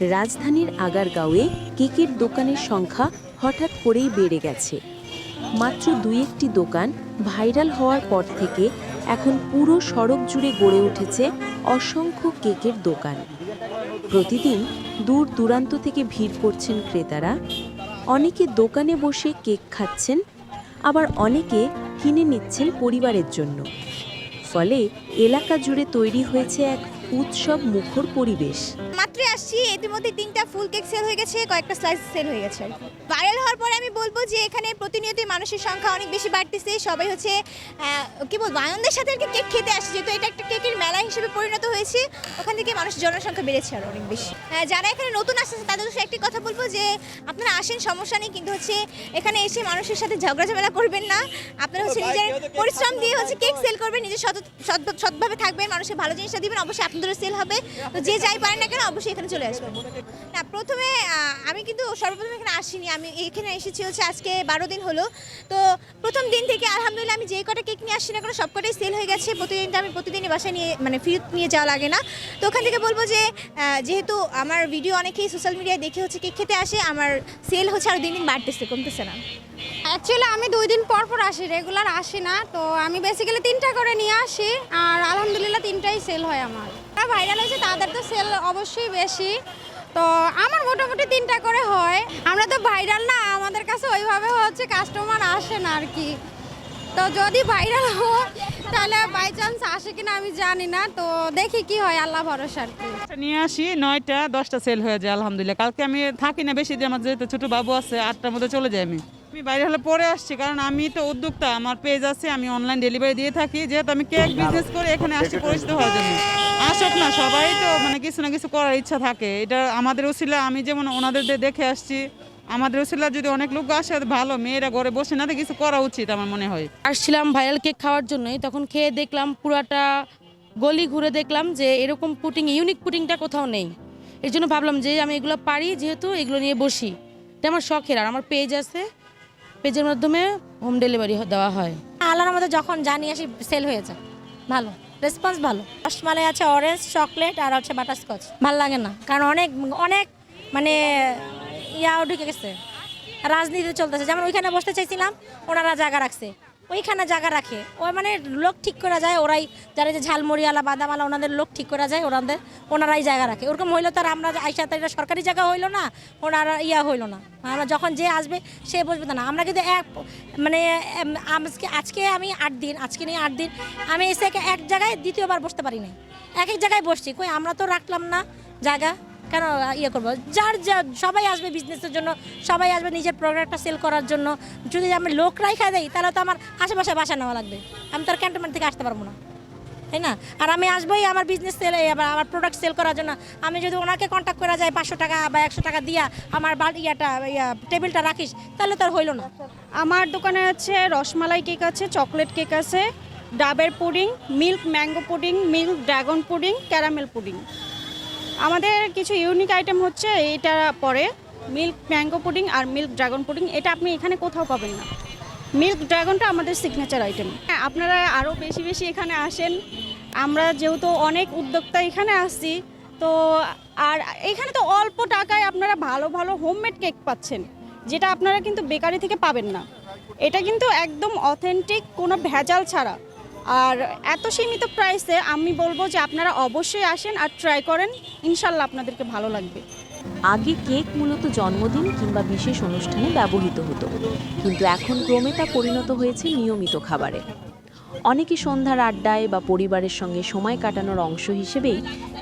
রাজধানীর আগারগাঁওয়ে কেকের দোকানের সংখ্যা হঠাৎ করেই বেড়ে গেছে। মাত্র দুই একটি দোকান ভাইরাল হওয়ার পর থেকে এখন পুরো সড়ক জুড়ে গড়ে উঠেছে অসংখ্য কেকের দোকান। প্রতিদিন দূর দূরান্ত থেকে ভিড় করছেন ক্রেতারা। অনেকে দোকানে বসে কেক খাচ্ছেন, আবার অনেকে কিনে নিচ্ছেন পরিবারের জন্য। ফলে এলাকা জুড়ে তৈরি হয়েছে এক উৎসব মুখর পরিবেশ। মাত্রই আসছি। ইতিমধ্যে তিনটা ফুল কেক সেল হয়ে গেছে কয়েকটা স্লাইস সেল হয়ে গেছে। ভাইরাল হওয়ার পরে আমি বলব যে এখানে প্রতিনিয়তই মানুষের সংখ্যা অনেক বেশি বাড়তেছে। সবাই হচ্ছে কি বলব আনন্দের সাথে আর কেক খেতে আসছে। যেহেতু এটা একটা কেকের মেলা হিসেবে পরিণত হয়েছে ওখান থেকে মানুষের জনসংখ্যা বেড়েছে আর অনেক বেশি। আহ, যারা এখানে নতুন আসছে তাদের একটি কথা বলব যে আপনারা আসেন সমস্যা নেই কিন্তু হচ্ছে এখানে এসে মানুষের সাথে ঝগড়া ঝামেলা করবেন না। আপনারা হচ্ছে নিজের পরিশ্রম দিয়ে হচ্ছে কেক সেল করবেন নিজের সৎ- সৎভাবে থাকবেন মানুষের ভালো জিনিসটা দিবেন অবশ্যই আপনাদেরও সেল হবে। তো যে যাই পারেন না কেন অবশ্যই এখানে চলে আসব। না, প্রথমে আমি কিন্তু সর্বপ্রথম এখানে আসিনি। আমি এখানে এসেছি হচ্ছে আজকে বারো দিন হলো। তো প্রথম দিন থেকে আলহামদুলিল্লাহ আমি যে কটা কেক নিয়ে আসছি না কেন, সব কটাই সেল হয়ে গেছে। প্রতিদিন তো আমি প্রতিদিনই বাসায় নিয়ে মানে ফিরত নিয়ে যাওয়া লাগে না। তো ওখান থেকে বলব যে যেহেতু আমার ভিডিও অনেকেই সোশ্যাল মিডিয়ায় দেখে হচ্ছে কেক খেতে আসে, আমার সেল হচ্ছে আরও দিন দিন বাড়তেছে, কমতেছে না। অ্যাকচুয়ালি আমি দুই দিন পর পর আসি রেগুলার আসি না, তো আমি বেসিক্যালি তিনটা করে নিয়ে আসি, আর আলহামদুলিল্লাহ তিনটাই সেল হয় আমার। যারা ভাইরাল হয়েছে, তাদের তো সেল অবশ্যই বেশি, তো আমার মোটামুটি তিনটা করে হয়। আমরা তো ভাইরাল না, আমাদের কাছে ওইভাবে হচ্ছে কাস্টমার আসে না আর কি। তো যদি ভাইরাল হয়, তাহলে বাই চান্স আসে কিনা আমি জানি না, তো দেখি কি হয়, আল্লাহ ভরসা আর কি। নিয়ে আসি, নয়টা, দশটা সেল হয়ে যায়, আলহামদুলিল্লাহ। কালকে আমি থাকি না বেশি দিন আমার যেহেতু ছোটো বাবু আছে, আটটার মধ্যে চলে যাই আমি। আমি বাইরে হলে পরে আসছি, কারণ আমি তো উদ্যোক্তা, আমার পেজ আছে, আমি অনলাইন ডেলিভারি দিয়ে থাকি, যেহেতু আমি কেক বিজনেস করে এখানে আসছি পরিচিত হওয়ার জন্য। আসুক না সবাই তো মানে কিছু না কিছু করার ইচ্ছা থাকে। এটা আমাদের উচিলা, আমি যেমন ওনাদের দেখে আসছি, আমাদের উচিলা যদি অনেক লোক আসে ভালো, মেয়েরা ঘরে বসে না কিছু করা উচিত আমার মনে হয়। আসছিলাম ভাইরাল কেক খাওয়ার জন্যই, তখন খেয়ে দেখলাম পুরাটা গলি ঘুরে দেখলাম যে এরকম পুটিং ইউনিক পুটিংটা কোথাও নেই। এর জন্য ভাবলাম যে আমি এগুলো পারি, যেহেতু এগুলো নিয়ে বসি। এটা আমার শখের, আর আমার পেজ আছে পেজের মাধ্যমে হোম ডেলিভারি দেওয়া হয়। আল্লাহর মধ্যে যখন জানি আসি সেল হয়ে যায় ভালো। রেসপন্স ভালো। রসমালাই আছে অরেঞ্জ চকলেট আর হচ্ছে বাটারস্কচ ভালো লাগে না। কারণ অনেক অনেক মানে ইয়াও ঢুকে গেছে। রাজনীতি চলতেছে। যেমন ওইখানে বসতে চাইছিলাম, ওনারা জায়গা রাখছে। ওইখানে জায়গা রাখে। ওই মানে লোক ঠিক করা যায়, ওরাই যারা যে ঝালমুড়িওয়ালা বাদামালা ওনাদের লোক ঠিক করা যায়, ওনাদের, ওনারাই জায়গা রাখে। ওরকম হইল তো আর আমরা আইসা তো এটা সরকারি জায়গা হইল না, ওনারা ইয়া হইল না। আমরা যখন যে আসবে, সে বসবে না। আমরা কিন্তু এক মানে আজকে আজকে আমি আট দিন, আজকে নিয়ে আট দিন, আমি এসে এক- জায়গায় দ্বিতীয়বার বসতে পারি নাই। এক এক জায়গায় বসছি। কই, আমরা তো রাখলাম না জায়গা। কেন ইয়ে করব? যার যা, সবাই আসবে বিজনেসের জন্য, সবাই আসবে নিজের প্রোডাক্টটা সেল করার জন্য। যদি আমি লোক রাইখা দেই, তাহলে তো আমার আশেপাশে বাসা নেওয়া লাগবে। আমি তার ক্যান্টনমেন্ট থেকে আসতে পারব না। তাই না? আর আমি আসবোই আমার বিজনেস সেল আমার প্রোডাক্ট সেল করার জন্য। আমি যদি ওনাকে কন্ট্যাক্ট করা যায় পাঁচশো টাকা বা একশো টাকা দিয়া আমার ইয়াটা, ইয়া টেবিলটা রাখিস, তাহলে তো আর হইল না। আমার দোকানে আছে রসমালাই কেক আছে চকলেট কেক আছে, ডাবের pudding milk mango pudding milk dragon pudding caramel pudding আমাদের কিছু ইউনিক আইটেম হচ্ছে এটা পরে মিল্ক ম্যাঙ্গো পুডিং আর মিল্ক ড্রাগন পুডিং এটা আপনি এখানে কোথাও পাবেন না। মিল্ক ড্রাগনটা আমাদের সিগনেচার আইটেম হ্যাঁ আপনারা আরও বেশি বেশি এখানে আসেন। আমরা যেহেতু অনেক উদ্যোক্তা এখানে আসছি, তো আর এখানে তো অল্প টাকায় আপনারা ভালো ভালো হোমমেড কেক পাচ্ছেন, যেটা আপনারা কিন্তু বেকারি থেকে পাবেন না। এটা কিন্তু একদম অথেন্টিক কোনো ভেজাল ছাড়া। আর এত সীমিত প্রাইসে আমি বলব যে আপনারা অবশ্যই আসেন আর ট্রাই করেন। ইনশাল্লাহ আপনাদেরকে ভালো লাগবে। আগে কেক মূলত জন্মদিন কিংবা বিশেষ অনুষ্ঠানে ব্যবহৃত হতো। কিন্তু এখন ক্রমে তা পরিণত হয়েছে নিয়মিত খাবারে। অনেকে সন্ধ্যার আড্ডায় বা পরিবারের সঙ্গে সময় কাটানোর অংশ হিসেবেই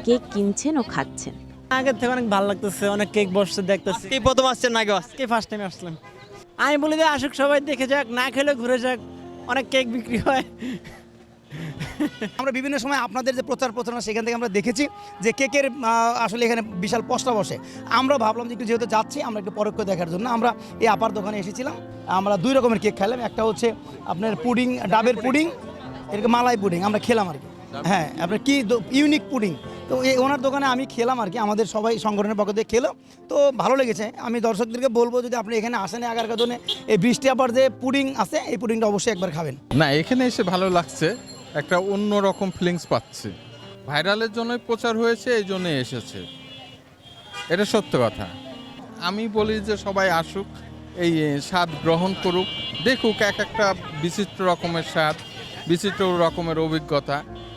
কেক কিনছেন ও খাচ্ছেন। আগের থেকে অনেক ভালো লাগতেছে অনেক কেক বসছে দেখতেছি। এই প্রথম আসছেন নাকি আসছেন কে ফার্স্ট টাইম আসলাম। আমি বলি যে আসুক সবাই দেখে যাক না খেলে ঘুরে যাক অনেক কেক বিক্রি হয়। আমরা বিভিন্ন সময় আপনাদের যে প্রচার প্রচারণা সেখান থেকে আমরা দেখেছি যে কেকের আসলে এখানে বিশাল পশলা বসে। আমরা ভাবলাম যে একটু যেহেতু যাচ্ছি আমরা একটু পরোক্ষ দেখার জন্য আমরা এই আপার দোকানে এসেছিলাম। আমরা দুই রকমের কেক খেলাম একটা হচ্ছে আপনার পুডিং ডাবের পুডিং। এরকম মালাই পুডিং আমরা খেলাম আর কি। হ্যাঁ আপনার কি ইউনিক পুডিং। তো এই ওনার দোকানে আমি খেলাম আর কি আমাদের সবাই সংগঠনের পক্ষ থেকে খেলো। তো ভালো লেগেছে আমি দর্শকদেরকে বলব যদি আপনি এখানে আসেন আগার কাদনে এই বৃষ্টি আবার যে পুডিং আছে এই পুডিংটা অবশ্যই একবার খাবেন। না এখানে এসে ভালো লাগছে। একটা অন্য রকম ফিলিংস পাচ্ছি। ভাইরালের জন্যই প্রচার হয়েছে এই জন্যই এসেছে। এটা সত্য কথা। আমি বলি যে সবাই আসুক এই স্বাদ গ্রহণ করুক দেখুক এক একটা বিচিত্র রকমের স্বাদ বিচিত্র রকমের অভিজ্ঞতা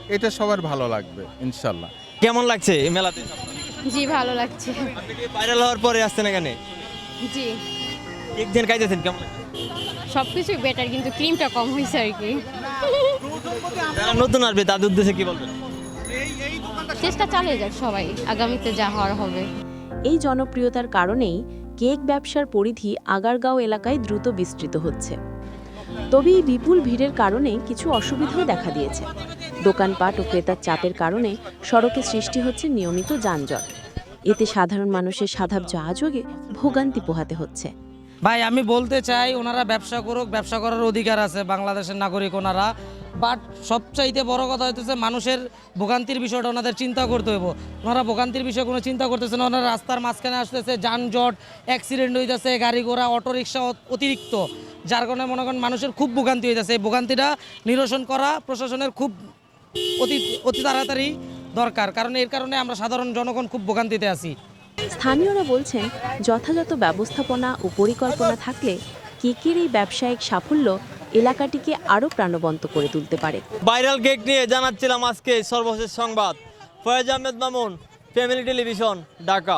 এটা সবার ভালো লাগবে ইনশাল্লাহ। কেমন লাগছে এই মেলাতে? জি ভালো লাগছে। আপনি কি ভাইরাল হওয়ার পরে আসছেন এখানে? জি। কেক দিন খাইতেছেন কেমন সব কিছুই বেটার কিন্তু ক্রিমটা কম হয়েছে আর কি। যারা নতুন আসবে তাদের উদ্দেশ্যে কি বলবেন? চেষ্টা চালিয়ে যাক সবাই আগামীতে যা হওয়ার হবে। এই জনপ্রিয়তার কারণেই কেক ব্যবসার পরিধি আগারগাঁও এলাকায় দ্রুত বিস্তৃত হচ্ছে। তবে এই বিপুল ভিড়ের কারণে কিছু অসুবিধাও দেখা দিয়েছে। দোকানপাট ও ক্রেতার চাপের কারণে সড়কে সৃষ্টি হচ্ছে নিয়মিত যানজট। এতে সাধারণ মানুষের সাধাব যাওয়াযোগে ভোগান্তি পোহাতে হচ্ছে। ভাই, আমি বলতে চাই, ওনারা ব্যবসা করুক, ব্যবসা করার অধিকার আছে বাংলাদেশের নাগরিক ওনারা। বাট সবচাইতে বড় কথা হইতেছে, মানুষের ভোগান্তির বিষয়টা ওনাদের চিন্তা করতে হইব। ওনারা ভোগান্তির বিষয়ে কোনো চিন্তা করতেছে না, ওনারা রাস্তার মাঝখানে আসতেছে, যানজট অ্যাক্সিডেন্ট হইতেছে, গাড়ি ঘোড়া, অটোরিকশা অতিরিক্ত। যার কারণে মনে করেন মানুষের খুব ভোগান্তি হইতেছে। এই ভোগান্তিটা নিরসন করা প্রশাসনের খুব অতি অতি তাড়াতাড়ি দরকার। কারণ এর কারণে আমরা সাধারণ জনগণ খুব ভোগান্তিতে আছি। স্থানীয়রা বলছেন, যথাযথ ব্যবস্থাপনা ও পরিকল্পনা থাকলে কেকের এই ব্যবসায়িক সাফল্য এলাকাটিকে আরও প্রাণবন্ত করে তুলতে পারে। ভাইরাল কেক নিয়ে জানাচ্ছিলাম আজকে সর্বশেষ সংবাদ। Foyez Ahmed Mamun, family television, Dhaka.